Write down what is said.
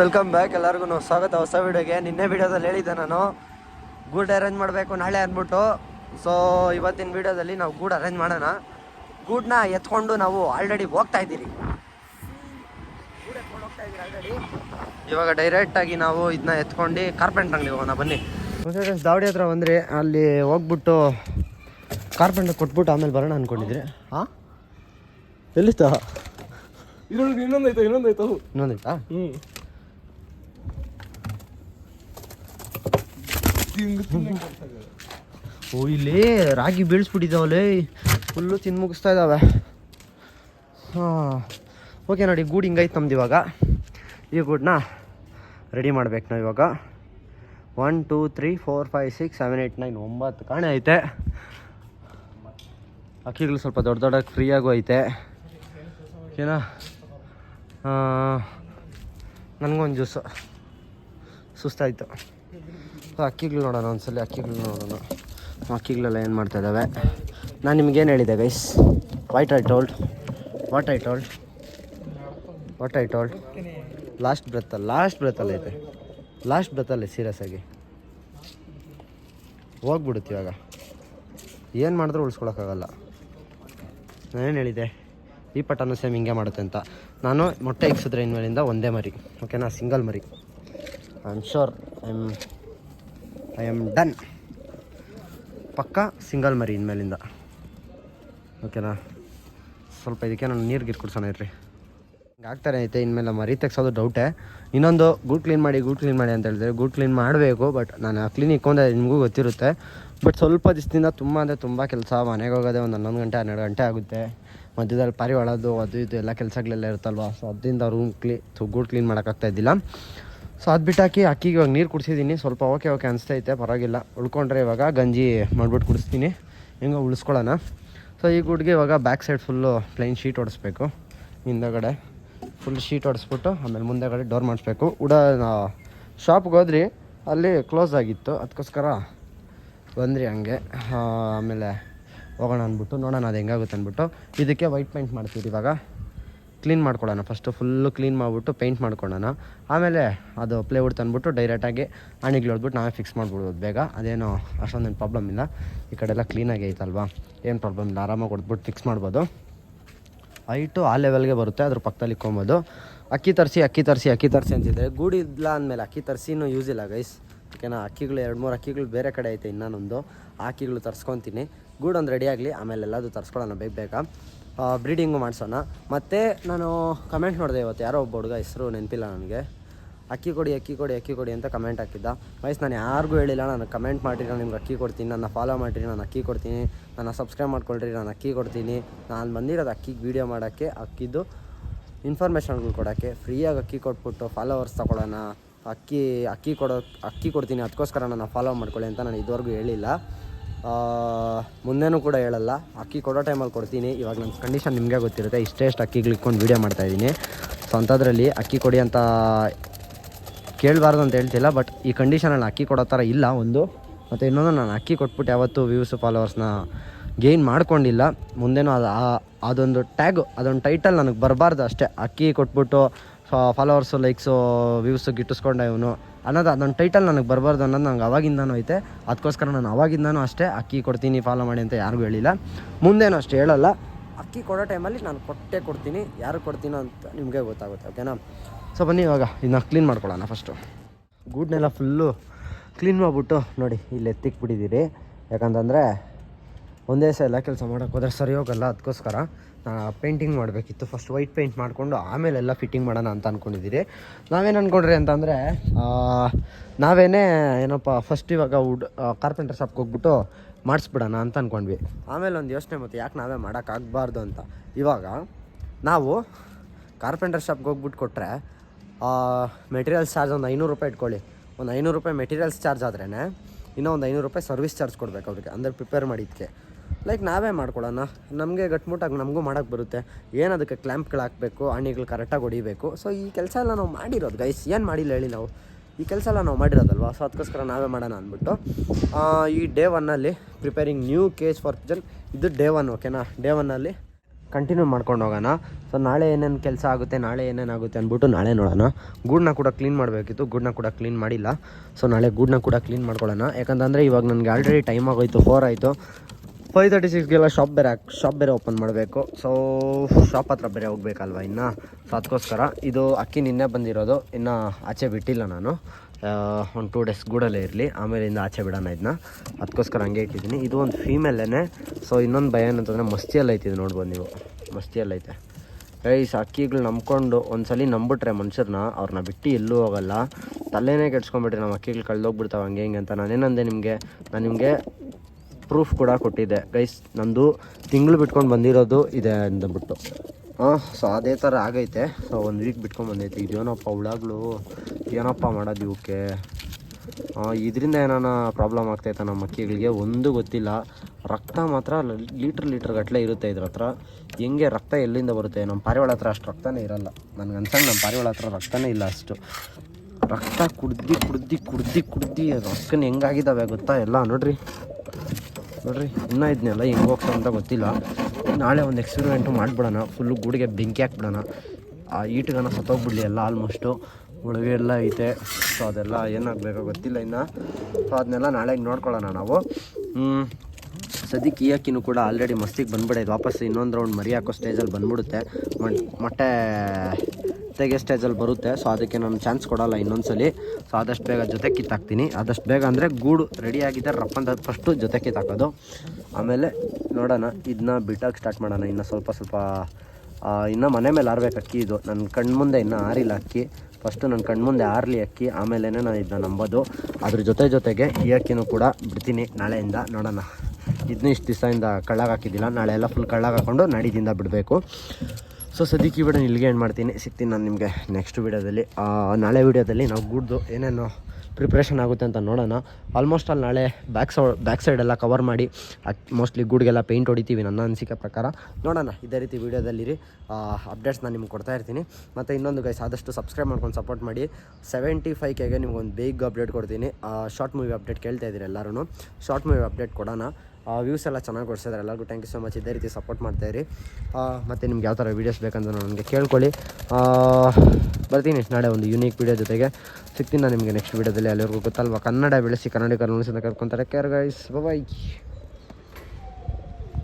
Welcome back ಎಲ್ಲರಿಗೂ ಸ್ವಾಗತ. ಹೊಸ ವೀಡಿಯೋಗೆ. ನಿನ್ನೆ ವೀಡಿಯೋದಲ್ಲಿ ಹೇಳಿದ್ದೆ ನಾನು ಗೂಡ್ ಅರೇಂಜ್ ಮಾಡಬೇಕು ನಾಳೆ ಅಂದ್ಬಿಟ್ಟು. ಸೊ ಇವತ್ತಿನ ವೀಡಿಯೋದಲ್ಲಿ ನಾವು ಗೂಡ್ ಅರೇಂಜ್ ಮಾಡೋಣ. ಗೂಡ್ನ ಎತ್ಕೊಂಡು ನಾವು ಆಲ್ರೆಡಿ ಹೋಗ್ತಾ ಇದ್ದೀರಿ. ಇವಾಗ ಡೈರೆಕ್ಟಾಗಿ ನಾವು ಇದನ್ನ ಎತ್ಕೊಂಡು ಕಾರ್ಪೆಂಟ್ ಅಂಗಡಿ ಹೋಗೋಣ. ಬನ್ನಿ. ದಾವಡಿ ಹತ್ರ ಬಂದ್ರಿ. ಅಲ್ಲಿ ಹೋಗ್ಬಿಟ್ಟು ಕಾರ್ಪೆಂಟ್ ಕೊಟ್ಬಿಟ್ಟು ಆಮೇಲೆ ಬರೋಣ ಅನ್ಕೊಂಡಿದ್ರಿ. ಹಾಂ? ಎಲ್ಲಿತ್ತ? ಇನ್ನೊಂದು ಇನ್ನೊಂದಾಯ್ತು ಇನ್ನೊಂದಾಯ್ತು? ಇನ್ನೊಂದಾಯ್ತಾ? ಹ್ಞೂ ಓ, ಇಲ್ಲಿ ರಾಗಿ ಬೀಳ್ಸ್ಬಿಟ್ಟಿದ್ದಾವಲ್ಲೇ ಫುಲ್ಲು ತಿಂದು ಮುಗಿಸ್ತಾ ಇದ್ದಾವೆ. ಹಾಂ ಓಕೆ ನೋಡಿ, ಗೂಡು ಹಿಂಗೈತೆ ನಮ್ದು ಇವಾಗ. ಈ ಗೂಡನ್ನ ರೆಡಿ ಮಾಡ್ಬೇಕು ನಾವು ಇವಾಗ. One two three four five six seven eight nine ಒಂಬತ್ತು ಕಾಣೆ ಐತೆ. ಅಕ್ಕಿಗಳು ಸ್ವಲ್ಪ ದೊಡ್ಡ ದೊಡ್ಡ ಫ್ರೀಯಾಗೂ ಐತೆ. ಓಕೆನಾ ನನಗೊಂದು ಜ್ಯೂಸು. ಸುಸ್ತಾಯಿತು. ಅಕ್ಕಿಗಳು ನೋಡೋಣ, ಒಂದ್ಸಲ ಅಕ್ಕಿಗಳು ನೋಡೋಣ. ಅಕ್ಕಿಗಳೆಲ್ಲ ಏನು ಮಾಡ್ತಾ ಇದ್ದಾವೆ ನಾನು ನಿಮ್ಗೇನು ಹೇಳಿದೆ guys wait I told what I told what I told last ಬ್ರೆತ್ತಲ್ಲಿ last ಬ್ರೆತ್ತಲ್ಲಿ ಐತೆ. ಲಾಸ್ಟ್ ಬ್ರೆತ್ತಲ್ಲಿ ಸೀರಿಯಸ್ ಆಗಿ. ಹೋಗ್ಬಿಡುತ್ತೆ ಇವಾಗ. ಏನು ಮಾಡಿದ್ರೂ ಉಳಿಸ್ಕೊಳಕ್ಕಾಗಲ್ಲ ನಾನೇನು ಹೇಳಿದೆ? ಈ ಪಟ್ಟನ ಸೇಮ್ ಹಿಂಗೆ ಮಾಡುತ್ತೆ ಅಂತ. ನಾನು ಮೊಟ್ಟೆ ಇಕ್ಸಿದ್ರೆ ಇನ್ಮೇಲಿಂದ ಒಂದೇ ಮರಿ. ಓಕೆನಾ ಸಿಂಗಲ್ ಮರಿ. I sure I am I am done ಪಕ್ಕ ಸಿಂಗಲ್ ಮರಿ ಇನ್ಮೇಲಿಂದ. ಓಕೆನಾ ಸ್ವಲ್ಪ ಇದಕ್ಕೆ ನಾನು ನೀರು ಗಿರ್ ಕುಡ್ಸೋಣ ಇರ್ರಿ. ಹಿಂಗೆ ಆಗ್ತಾನೆ ಐತೆ ಇನ್ಮೇಲೆ ಮರಿ ತೆಗ್ಸೋದು ಡೌಟೇ ಇನ್ನೊಂದು ಗೂಡ್ ಕ್ಲೀನ್ ಮಾಡಿ ಗೂಡ್ ಕ್ಲೀನ್ ಮಾಡಿ ಅಂತ ಹೇಳಿದ್ರೆ ಗೂಡ್ ಕ್ಲೀನ್ ಮಾಡಬೇಕು ಬಟ್ ನಾನು ಕ್ಲೀನ್ ಇಕ್ಕೊಂಡೆ, ನಿಮಗೂ ಗೊತ್ತಿರುತ್ತೆ. ಬಟ್ ಸ್ವಲ್ಪ ದಿವಸದಿಂದ ತುಂಬ ಅಂದರೆ ತುಂಬ ಕೆಲಸ, ಮನೆಗೆ ಹೋಗೋದೇ ಒಂದು ಹನ್ನೊಂದು ಗಂಟೆ, ಹನ್ನೆರಡು ಗಂಟೆ ಆಗುತ್ತೆ. ಮಧ್ಯದಲ್ಲಿ ಪಾರಿ ಒಳೋದು, ಅದು ಇದು ಎಲ್ಲ ಕೆಲಸಗಳೆಲ್ಲ ಇರುತ್ತಲ್ವ? ಸೊ ಅದರಿಂದ ರೂಮ್ ಕ್ಲೀ ಗೂಡ್ ಕ್ಲೀನ್ ಮಾಡೋಕ್ಕಾಗ್ತಾ ಇದ್ದಿಲ್ಲ. ಸೊ ಅದು ಬಿಟ್ಟಾಕಿ ಅಕ್ಕಿಗೆ ಇವಾಗ ನೀರು ಕುಡಿಸಿದ್ದೀನಿ ಸ್ವಲ್ಪ ಓಕೆ ಓಕೆ ಅನಿಸ್ತೈತೆ ಪರವಾಗಿಲ್ಲ. ಉಳ್ಕೊಂಡ್ರೆ ಇವಾಗ ಗಂಜಿ ಮಾಡ್ಬಿಟ್ಟು ಕುಡಿಸ್ತೀನಿ. ಹೆಂಗೋ ಉಳಿಸ್ಕೊಳ್ಳೋಣ. ಸೊ ಈ ಗುಡ್ಗೆ ಇವಾಗ back side full plain sheet ಹೊಡಿಸ್ಬೇಕು ಹಿಂದಗಡೆ ಫುಲ್ ಶೀಟ್ ಹೊಡಿಸ್ಬಿಟ್ಟು ಆಮೇಲೆ ಮುಂದೆಗಡೆ ಡೋರ್ ಮಾಡಿಸ್ಬೇಕು. ಉಡ ಶಾಪ್ಗೆ ಹೋದ್ರಿ, ಅಲ್ಲಿ ಕ್ಲೋಸ್ ಆಗಿತ್ತು. ಅದಕ್ಕೋಸ್ಕರ ಬಂದ್ರಿ ಹಂಗೆ. ಆಮೇಲೆ ಹೋಗೋಣ ಅಂದ್ಬಿಟ್ಟು, ನೋಡೋಣ ಅದು ಹೆಂಗಾಗುತ್ತೆ ಅಂದ್ಬಿಟ್ಟು. ಇದಕ್ಕೆ ವೈಟ್ ಪೇಂಟ್ ಮಾಡ್ತೀವಿ ಇವಾಗ. ಕ್ಲೀನ್ ಮಾಡ್ಕೊಳ್ಳೋಣ. ಫಸ್ಟು ಫುಲ್ಲು ಕ್ಲೀನ್ ಮಾಡಿಬಿಟ್ಟು ಪೇಂಟ್ ಮಾಡ್ಕೊಳ್ಳೋಣ. ಆಮೇಲೆ ಅದು ಪ್ಲೇವುಡ್ ತಂದ್ಬಿಟ್ಟು ಡೈರೆಕ್ಟಾಗಿ ಆಣಿಗಳು ಹೊಡ್ಬಿಟ್ಟು ನಾವೇ ಫಿಕ್ಸ್ ಮಾಡ್ಬಿಡ್ಬೋದು ಬೇಗ. ಅದೇನು ಅಷ್ಟೊಂದೇನು ಪ್ರಾಬ್ಲಮ್ ಇಲ್ಲ. ಈ ಕಡೆ ಎಲ್ಲ ಕ್ಲೀನಾಗಿ ಐತಲ್ವಾ? ಏನು ಪ್ರಾಬ್ಲಮ್ ಇಲ್ಲ. ಆರಾಮಾಗಿ ಹೊಡ್ಬಿಟ್ಟು ಫಿಕ್ಸ್ ಮಾಡ್ಬೋದು. ಹೈಟು ಆ ಲೆವೆಲ್ಗೆ ಬರುತ್ತೆ. ಅದ್ರ ಪಕ್ಕದಲ್ಲಿ ಇಕ್ಕೊಬೋದು. ಅಕ್ಕಿ ತರಿಸಿ ಅಕ್ಕಿ ತರಿಸಿ ಅಕ್ಕಿ ತರಿಸಿ ಅಂತಿದ್ರೆ ಗೂಡಿ ಇಲ್ಲ ಅಂದಮೇಲೆ ಅಕ್ಕಿ ತರಿಸಿನೂ ಯೂಸ್ ಇಲ್ಲ ಗೈಸ್ ಓಕೆನಾ? ಅಕ್ಕಿಗಳು ಎರಡು ಮೂರು ಅಕ್ಕಿಗಳು ಬೇರೆ ಕಡೆ ಐತೆ ಇನ್ನೊಂದು ಅಕ್ಕಿಗಳು ತರಿಸ್ಕೊತೀನಿ. ಗೂಡು ಒಂದು ರೆಡಿ ಆಗಲಿ, ಆಮೇಲೆ ಎಲ್ಲದು ತರಿಸ್ಕೊಳ್ಳೋಣ, ಬೇಗ ಬೇಗ. ಬ್ರೀಡಿಂಗು ಮಾಡಿಸೋಣ. ಮತ್ತು ನಾನು ಕಮೆಂಟ್ ನೋಡಿದೆ ಇವತ್ತು, ಯಾರೋ ಒಬ್ಬ ಹುಡುಗ ಹೆಸರು ನೆನಪಿಲ್ಲ ನನಗೆ. ಅಕ್ಕಿ ಕೊಡಿ ಅಕ್ಕಿ ಕೊಡಿ ಅಕ್ಕಿ ಕೊಡಿ ಅಂತ ಕಮೆಂಟ್ ಹಾಕಿದ್ದ. ವಯಸ್ಸು ನಾನು ಯಾರಿಗೂ ಹೇಳಿಲ್ಲ, ನಾನು ಕಮೆಂಟ್ ಮಾಡಿರಿ ನಾನು ನಿಮ್ಗೆ ಅಕ್ಕಿ ಕೊಡ್ತೀನಿ, ನನ್ನ ಫಾಲೋ ಮಾಡಿರಿ, ನಾನು ಅಕ್ಕಿ ಕೊಡ್ತೀನಿ, ನನ್ನ ಸಬ್ಸ್ಕ್ರೈಬ್ ಮಾಡ್ಕೊಳ್ರಿ, ನಾನು ಅಕ್ಕಿ ಕೊಡ್ತೀನಿ. ನಾನು ಬಂದಿರೋದು ಅಕ್ಕಿಗೆ ವೀಡಿಯೋ ಮಾಡೋಕ್ಕೆ ಅಕ್ಕಿದ್ದು ಇನ್ಫಾರ್ಮೇಷನ್ಗಳು ಕೊಡೋಕ್ಕೆ. ಫ್ರೀಯಾಗಿ ಅಕ್ಕಿ ಕೊಟ್ಬಿಟ್ಟು ಫಾಲೋವರ್ಸ್ ತಗೊಳ್ಳೋಣ. ಅಕ್ಕಿ ಅಕ್ಕಿ ಕೊಡೋ, ಅಕ್ಕಿ ಕೊಡ್ತೀನಿ ಅದಕ್ಕೋಸ್ಕರ ನಾನು ಫಾಲೋ ಮಾಡ್ಕೊಳ್ಳಿ ಅಂತ ನಾನು ಇದುವರೆಗೂ ಹೇಳಿಲ್ಲ. ಮುಂದೆನೂ ಕೂಡ ಹೇಳಲ್ಲ. ಅಕ್ಕಿ ಕೊಡೋ ಟೈಮಲ್ಲಿ ಕೊಡ್ತೀನಿ. ಇವಾಗ ನನ್ನ ಕಂಡೀಷನ್ ನಿಮಗೆ ಗೊತ್ತಿರುತ್ತೆ. ಇಷ್ಟೇ ಇಷ್ಟು ಅಕ್ಕಿಗಳು ಇಟ್ಕೊಂಡು ವೀಡಿಯೋ ಮಾಡ್ತಾಯಿದ್ದೀನಿ ಸೊ ಅಂಥದ್ರಲ್ಲಿ ಅಕ್ಕಿ ಕೊಡಿ ಅಂತ ಕೇಳಬಾರ್ದು ಅಂತ ಹೇಳ್ತಿಲ್ಲ ಬಟ್ ಈ ಕಂಡೀಷನಲ್ಲಿ ಅಕ್ಕಿ ಕೊಡೋ ಥರ ಇಲ್ಲ ಒಂದು. ಮತ್ತು ಇನ್ನೊಂದು ನಾನು ಅಕ್ಕಿ ಕೊಟ್ಬಿಟ್ಟು ಯಾವತ್ತೂ ವ್ಯೂಸ್ ಫಾಲೋವರ್ಸ್ನ ಗೇನ್ ಮಾಡ್ಕೊಂಡಿಲ್ಲ. ಮುಂದೆನೂ ಅದು ಅದೊಂದು ಟ್ಯಾಗು ಅದೊಂದು ಟೈಟಲ್ ನನಗೆ ಬರಬಾರ್ದು ಅಷ್ಟೇ. ಅಕ್ಕಿ ಕೊಟ್ಬಿಟ್ಟು ಫಾಲೋವರ್ಸು ಲೈಕ್ಸು ವ್ಯೂಸು ಗಿಟ್ಟಿಸ್ಕೊಂಡೆ ಇವನು. ಅನ್ನೋದು, ಅದೊಂದು ಟೈಟಲ್ ನನಗೆ ಬರಬಾರ್ದು ಅನ್ನೋದು ನಂಗೆ ಅವಾಗಿಂದನೂ ಐತೆ. ಅದಕ್ಕೋಸ್ಕರ ನಾನು ಅವಾಗಿಂದನೂ ಅಷ್ಟೇ ಅಕ್ಕಿ ಕೊಡ್ತೀನಿ ಫಾಲೋ ಮಾಡಿ ಅಂತ ಯಾರಿಗೂ ಹೇಳಿಲ್ಲ. ಮುಂದೇನು ಅಷ್ಟೇ ಹೇಳಲ್ಲ. ಅಕ್ಕಿ ಕೊಡೋ ಟೈಮಲ್ಲಿ ನಾನು ಕೊಟ್ಟೆ ಕೊಡ್ತೀನಿ. ಯಾರು ಕೊಡ್ತೀನೋ ಅಂತ ನಿಮಗೆ ಗೊತ್ತಾಗುತ್ತೆ ಓಕೆನಾ ಸೊ ಬನ್ನಿ ಇವಾಗ ಇದನ್ನ ಕ್ಲೀನ್ ಮಾಡ್ಕೊಳ್ಳೋಣ ಫಸ್ಟು ಗೂಡ್ನೆಲ್ಲ ಫುಲ್ಲು ಕ್ಲೀನ್ ಮಾಡಿಬಿಟ್ಟು ನೋಡಿ, ಇಲ್ಲಿ ಎತ್ತಿಕ್ಬಿಟ್ಟಿದ್ದೀರಿ ಯಾಕಂತಂದರೆ ಒಂದೇ ಸಲ ಕೆಲಸ ಮಾಡೋಕ್ಕೆ ಹೋದ್ರೆ ಸರಿ ಹೋಗಲ್ಲ ಅದಕ್ಕೋಸ್ಕರ ಪೇಂಟಿಂಗ್ ಮಾಡಬೇಕಿತ್ತು. ಫಸ್ಟ್ ವೈಟ್ ಪೇಂಟ್ ಮಾಡಿಕೊಂಡು ಆಮೇಲೆ ಎಲ್ಲ ಫಿಟ್ಟಿಂಗ್ ಮಾಡೋಣ ಅಂತ ಅಂದ್ಕೊಂಡಿದ್ದೀರಿ ನಾವೇನು ಅಂದ್ಕೊಂಡ್ರಿ ಅಂತಂದರೆ ನಾವೇನೇ ಏನಪ್ಪ ಫಸ್ಟ್ ಇವಾಗ ವುಡ್ ಕಾರ್ಪೆಂಟರ್ ಶಾಪ್ಗೆ ಹೋಗ್ಬಿಟ್ಟು ಮಾಡಿಸ್ಬಿಡೋಣ ಅಂತ ಅಂದ್ಕೊಂಡ್ವಿ ಆಮೇಲೆ ಒಂದು ಯೋಚನೆ ಮತ್ತು ಯಾಕೆ ನಾವೇ ಮಾಡೋಕ್ಕಾಗಬಾರ್ದು ಅಂತ. ಇವಾಗ ನಾವು ಕಾರ್ಪೆಂಟರ್ ಶಾಪ್ಗೆ ಹೋಗ್ಬಿಟ್ಟು ಕೊಟ್ಟರೆ ಮೆಟೀರಿಯಲ್ಸ್ ಚಾರ್ಜ್ ಒಂದು ಐನೂರು ರೂಪಾಯಿ ಇಟ್ಕೊಳ್ಳಿ. ಒಂದು ಐನೂರು ರೂಪಾಯಿ ಮೆಟೀರಿಯಲ್ಸ್ ಚಾರ್ಜ್ ಆದ್ರೇ ಇನ್ನೂ ಒಂದು ಐನೂರು ರೂಪಾಯಿ ಸರ್ವಿಸ್ ಚಾರ್ಜ್ ಕೊಡಬೇಕು ಅವ್ರಿಗೆ, ಅಂದರೆ ಪ್ರಿಪೇರ್ ಮಾಡಿದ್ದಕ್ಕೆ ಲೈಕ್ ನಾವೇ ಮಾಡ್ಕೊಳ್ಳೋಣ. ನಮಗೆ ಗಟ್ಮುಟ್ಟಾಗಿ ನಮಗೂ ಮಾಡೋಕ್ಕೆ ಬರುತ್ತೆ. ಏನು ಅದಕ್ಕೆ ಕ್ಲ್ಯಾಂಪ್ಗಳು ಹಾಕಬೇಕು ಆಣಿಗಳು ಕರೆಕ್ಟಾಗಿ ಹೊಡಿಬೇಕು. ಸೊ ಈ ಕೆಲಸ ಎಲ್ಲ ನಾವು ಮಾಡಿರೋದು ಗೈಸ್ ಏನು ಮಾಡಿಲ್ಲ ಹೇಳಿ ನಾವು. ಈ ಕೆಲಸ ಎಲ್ಲ ನಾವು ಮಾಡಿರೋದಲ್ವಾ? ಸೊ ಅದಕ್ಕೋಸ್ಕರ ನಾವೇ ಮಾಡೋಣ ಅಂದ್ಬಿಟ್ಟು. ಈ ಡೇ ಒನ್ನಲ್ಲಿ ಪ್ರಿಪೇರಿಂಗ್ ನ್ಯೂ ಕೇಸ್ ಫಾರ್ ಜನ್ ಇದು ಡೇ ಒನ್ ಓಕೆನಾ ಡೇ ಒನ್ನಲ್ಲಿ ಕಂಟಿನ್ಯೂ ಮಾಡ್ಕೊಂಡು ಹೋಗೋಣ. ಸೊ ನಾಳೆ ಏನೇನು ಕೆಲಸ ಆಗುತ್ತೆ, ನಾಳೆ ಏನೇನಾಗುತ್ತೆ ಅಂದ್ಬಿಟ್ಟು ನಾಳೆ ನೋಡೋಣ. ಗೂಡನ್ನ ಕೂಡ ಕ್ಲೀನ್ ಮಾಡಬೇಕಿತ್ತು. ಗೂಡನ್ನ ಕೂಡ ಕ್ಲೀನ್ ಮಾಡಿಲ್ಲ. ಸೊ ನಾಳೆ ಗೂಡನ್ನ ಕೂಡ ಕ್ಲೀನ್ ಮಾಡ್ಕೊಳ್ಳೋಣ. ಯಾಕಂತಂದರೆ ಇವಾಗ ನನಗೆ ಆಲ್ರೆಡಿ ಟೈಮ್ ಆಗೋಯ್ತು ಫೋರ್ ಆಯಿತು. ಫೈವ್ ತರ್ಟಿ ಸಿಕ್ಸ್ಗೆಲ್ಲ ಶಾಪ್ ಬೇರೆ ಶಾಪ್ ಬೇರೆ ಓಪನ್ ಮಾಡಬೇಕು. ಸೊ ಶಾಪ್ ಹತ್ರ ಬೇರೆ ಹೋಗ್ಬೇಕಲ್ವ ಇನ್ನು? ಸೊ ಅದಕ್ಕೋಸ್ಕರ ಇದು ಅಕ್ಕಿ ನಿನ್ನೆ ಬಂದಿರೋದು. ಇನ್ನು ಆಚೆ ಬಿಟ್ಟಿಲ್ಲ ನಾನು. ಒಂದು ಟೂ ಡೇಸ್ ಗೂಡಲ್ಲೇ ಇರಲಿ. ಆಮೇಲಿಂದ ಆಚೆ ಬಿಡೋಣ ಇದನ್ನ ಅದಕ್ಕೋಸ್ಕರ ಹಂಗೆ ಇಟ್ಟಿದ್ದೀನಿ. ಇದು ಒಂದು ಫೀಮೇಲೇ ಸೊ ಇನ್ನೊಂದು ಭಯ ಏನಂತಂದರೆ ಮಸ್ತಿಯಲ್ಲಿ ಐತಿದೆ ನೋಡ್ಬೋದು ನೀವು. ಮಸ್ತಿಯಲ್ಲಿ ಐತೆ. ಗೈಸ್ ಅಕ್ಕಿಗಳು ನಂಬ್ಕೊಂಡು ಒಂದ್ಸಲಿ ನಂಬಿಟ್ರೆ ಮನುಷ್ಯರನ್ನ ಅವ್ರನ್ನ ಬಿಟ್ಟು ಎಲ್ಲೂ ಹೋಗಲ್ಲ. ತಲೆನೇ ಕೆಡ್ಸ್ಕೊಂಬಿಟ್ರೆ ನಮ್ಮ ಅಕ್ಕಿಗಳು ಕಳೆದೋಗ್ಬಿಡ್ತಾವೆ ಹಂಗೆ ಹಿಂಗೆ ಅಂತ ನಾನೇನಂದೆ ನಿಮಗೆ? ನಾನು ನಿಮಗೆ ಪ್ರೂಫ್ ಕೂಡ ಕೊಟ್ಟಿದ್ದೆ ಗೈಸ್ ನಂದು ತಿಂಗಳು ಬಿಟ್ಕೊಂಡು ಬಂದಿರೋದು ಇದೆ ಅಂದ್ಬಿಟ್ಟು. ಹಾಂ ಸೊ ಅದೇ ಥರ ಆಗೈತೆ. ಸೊ ಒಂದು ವೀಕ್ ಬಿಟ್ಕೊಂಡು ಬಂದೈತೆ. ಇದೇನಪ್ಪ ಹುಳಗಳು ಏನಪ್ಪ ಮಾಡೋದು ಇವಕ್ಕೆ ಇದರಿಂದ ಏನಾನ ಪ್ರಾಬ್ಲಮ್ ಆಗ್ತೈತೆ ನಮ್ಮ ಅಕ್ಕಿಗಳಿಗೆ? ಒಂದು ಗೊತ್ತಿಲ್ಲ. ರಕ್ತ ಮಾತ್ರ ಲೀಟ್ರ್ ಲೀಟ್ರ್ ಗಟ್ಟಲೆ ಇರುತ್ತೆ ಇದ್ರ ಹತ್ರ. ಹೆಂಗೆ ರಕ್ತ ಎಲ್ಲಿಂದ ಬರುತ್ತೆ? ನಮ್ಮ ಪಾರಿವಾಳ ಹತ್ರ ಅಷ್ಟು ರಕ್ತನೇ ಇರಲ್ಲ. ನನಗೆ ಅನ್ಸಂಗೆ ನಮ್ಮ ಪಾರಿವಾಳ ಹತ್ರ ರಕ್ತನೇ ಇಲ್ಲ ಅಷ್ಟು. ರಕ್ತ ಕುಡ್ದು ಕುಡ್ದು ಕುಡ್ದು ಕುಡ್ದು ರಕ್ತನ ಹೆಂಗಾಗಿದ್ದಾವೆ ಗೊತ್ತಾ? ಎಲ್ಲ ನೋಡ್ರಿ. ನೋಡ್ರಿ, ಇನ್ನೂ ಇದನ್ನೆಲ್ಲ ಹೆಂಗೆ ಹೋಗ್ತಾ ಅಂತ ಗೊತ್ತಿಲ್ಲ. ನಾಳೆ ಒಂದು ಎಕ್ಸ್ಪೆರಿಮೆಂಟು ಮಾಡಿಬಿಡೋಣ ಫುಲ್ಲು ಗೂಡಿಗೆ ಬೆಂಕಿ ಹಾಕ್ಬಿಡೋಣ. ಆ ಈಟ್ಗನ ಸತ್ತೋಗ್ಬಿಡ್ಲಿ ಎಲ್ಲ ಆಲ್ಮೋಸ್ಟು ಒಳಗೆ ಎಲ್ಲ ಐತೆ. ಸೊ ಅದೆಲ್ಲ ಏನಾಗಬೇಕೋ ಗೊತ್ತಿಲ್ಲ ಇನ್ನು. ಸೊ ಅದನ್ನೆಲ್ಲ ನಾಳೆ ನೋಡ್ಕೊಳ್ಳೋಣ ನಾವು. ಸದ್ಯಕ್ಕೆ ಈ ಕೂಡ ಆಲ್ರೆಡಿ ಮಸ್ತಿಗೆ ಬಂದ್ಬಿಡೈತೆ. ವಾಪಸ್ ಇನ್ನೊಂದು ರೌಂಡ್ ಮರಿ ಹಾಕೋ ಸ್ಟೇಜಲ್ಲಿ ಬಂದ್ಬಿಡುತ್ತೆ. ಮೊಟ್- ಮೊಟ್ಟೆ ತೆಗೆ ಸ್ಟೇಜಲ್ಲಿ ಬರುತ್ತೆ. ಸೊ ಅದಕ್ಕೆ ನಾನು ಚಾನ್ಸ್ ಕೊಡೋಲ್ಲ ಇನ್ನೊಂದ್ಸಲಿ. ಸೊ ಆದಷ್ಟು ಬೇಗ ಜೊತೆ ಕಿತ್ತಾಕ್ತೀನಿ. ಆದಷ್ಟು ಬೇಗ ಅಂದರೆ ಗೂಡು ರೆಡಿ ಆಗಿದೆ ರಪ್ಪಂತ ಫಸ್ಟು ಜೊತೆ ಕಿತ್ತಾಕೋದು. ಆಮೇಲೆ ನೋಡೋಣ ಇದನ್ನ ಬಿಟ್ಟಕ್ಕೆ ಸ್ಟಾರ್ಟ್ ಮಾಡೋಣ. ಇನ್ನು ಸ್ವಲ್ಪ ಸ್ವಲ್ಪ ಇನ್ನು ಮನೆ ಮೇಲೆ ಆರ್ಬೇಕು ಅಕ್ಕಿ ಇದು. ನನ್ನ ಕಣ್ಮುಂದೆ ಇನ್ನೂ ಆರಿಲ್ಲ ಅಕ್ಕಿ. ಫಸ್ಟು ನನ್ನ ಕಣ್ಮುಂದೆ ಆರಲಿ ಅಕ್ಕಿ. ಆಮೇಲೆ ನಾನು ಇದನ್ನ ನಂಬೋದು. ಅದ್ರ ಜೊತೆ ಜೊತೆಗೆ ಈ ಅಕ್ಕಿನೂ ಕೂಡ ಬಿಡ್ತೀನಿ ನಾಳೆಯಿಂದ. ನೋಡೋಣ. ಇದನ್ನೂ ಇಷ್ಟು ದಿವಸದಿಂದ ಕಳ್ಳಾಗ ಹಾಕಿದ್ದಿಲ್ಲ. ನಾಳೆ ಎಲ್ಲ ಫುಲ್ ಕಳ್ಳಾಗ ಹಾಕೊಂಡು ನಾಡಿದಿಂದ ಬಿಡಬೇಕು. ಸೊ ಸದ್ಯಕ್ಕೆ ಈ ವಿಡಿಯೋ ಇಲ್ಲಿಗೆ ಏನು ಮಾಡ್ತೀನಿ. ಸಿಗ್ತೀನಿ ನಾನು ನಿಮಗೆ ನೆಕ್ಸ್ಟ್ ವೀಡಿಯೋದಲ್ಲಿ ನಾಳೆ ವೀಡಿಯೋದಲ್ಲಿ ನಾವು ಗುಡ್ದು ಏನೇನು ಪ್ರಿಪ್ರೇಷನ್ ಆಗುತ್ತೆ ಅಂತ ನೋಡೋಣ. ಆಲ್ಮೋಸ್ಟ್ ಅಲ್ಲಿ ನಾಳೆ ಬ್ಯಾಕ್ ಸೌ ಬ್ಯಾಕ್ ಸೈಡ್ ಎಲ್ಲ ಕವರ್ ಮಾಡಿ ಮೋಸ್ಟ್ಲಿ ಗೂಡ್ಗೆಲ್ಲ ಪೇಂಟ್ ಹೊಡಿತೀವಿ ನನ್ನ ಅನಿಸಿಕೆ ಪ್ರಕಾರ. ನೋಡೋಣ, ಇದೇ ರೀತಿ ವೀಡಿಯೋದಲ್ಲಿರಿ ಅಪ್ಡೇಟ್ಸ್ ನಾನು ನಿಮ್ಗೆ ಕೊಡ್ತಾ ಇರ್ತೀನಿ. ಮತ್ತು ಇನ್ನೊಂದು ಗೈಸ್ ಆದಷ್ಟು ಸಬ್ಸ್ಕ್ರೈಬ್ ಮಾಡ್ಕೊಂಡು ಸಪೋರ್ಟ್ ಮಾಡಿ. ಸೆವೆಂಟಿ ಫೈವ್ ಕೆಗೆ ನಿಮ್ಗೆ ಒಂದು ಬೇಗ ಅಪ್ಡೇಟ್ ಕೊಡ್ತೀನಿ ಶಾರ್ಟ್ ಮೂವಿ ಅಪ್ಡೇಟ್ ಕೇಳ್ತಾ ಇದ್ದೀರಿ ಎಲ್ಲರೂ ಶಾರ್ಟ್ ಮೂವಿ ಅಪ್ಡೇಟ್ ಕೊಡೋಣ. ವ್ಯೂಸ್ ಎಲ್ಲ ಚೆನ್ನಾಗಿ ಕೊಡ್ಸಿದ್ದಾರೆ ಎಲ್ಲರಿಗೂ ಥ್ಯಾಂಕ್ ಯು ಸೊ ಮಚ್ ಇದೇ ರೀತಿ ಸಪೋರ್ಟ್ ಮಾಡ್ತಾ ಇರಿ. ಮತ್ತು ನಿಮ್ಗೆ ಯಾವ ಥರ ವೀಡಿಯೋಸ್ ಬೇಕಂತ ನನಗೆ ಕೇಳ್ಕೊಳ್ಳಿ. ಬರ್ತೀನಿ ನಾಳೆ ಒಂದು ಯೂನಿಕ್ ವೀಡಿಯೋ ಜೊತೆಗೆ. ಸಿಗ್ತೀನಿ ನಾನು ನಿಮಗೆ ನೆಕ್ಸ್ಟ್ ವೀಡಿಯೋದಲ್ಲಿ ಅಲ್ಲಿವರೆಗೂ ಗೊತ್ತಲ್ವಾ? ಕನ್ನಡ ಬೆಳೆಸಿ ಕರ್ಕೊಂತಾರೆ ಕರ್ಕೊತಾರೆ. Care guys bye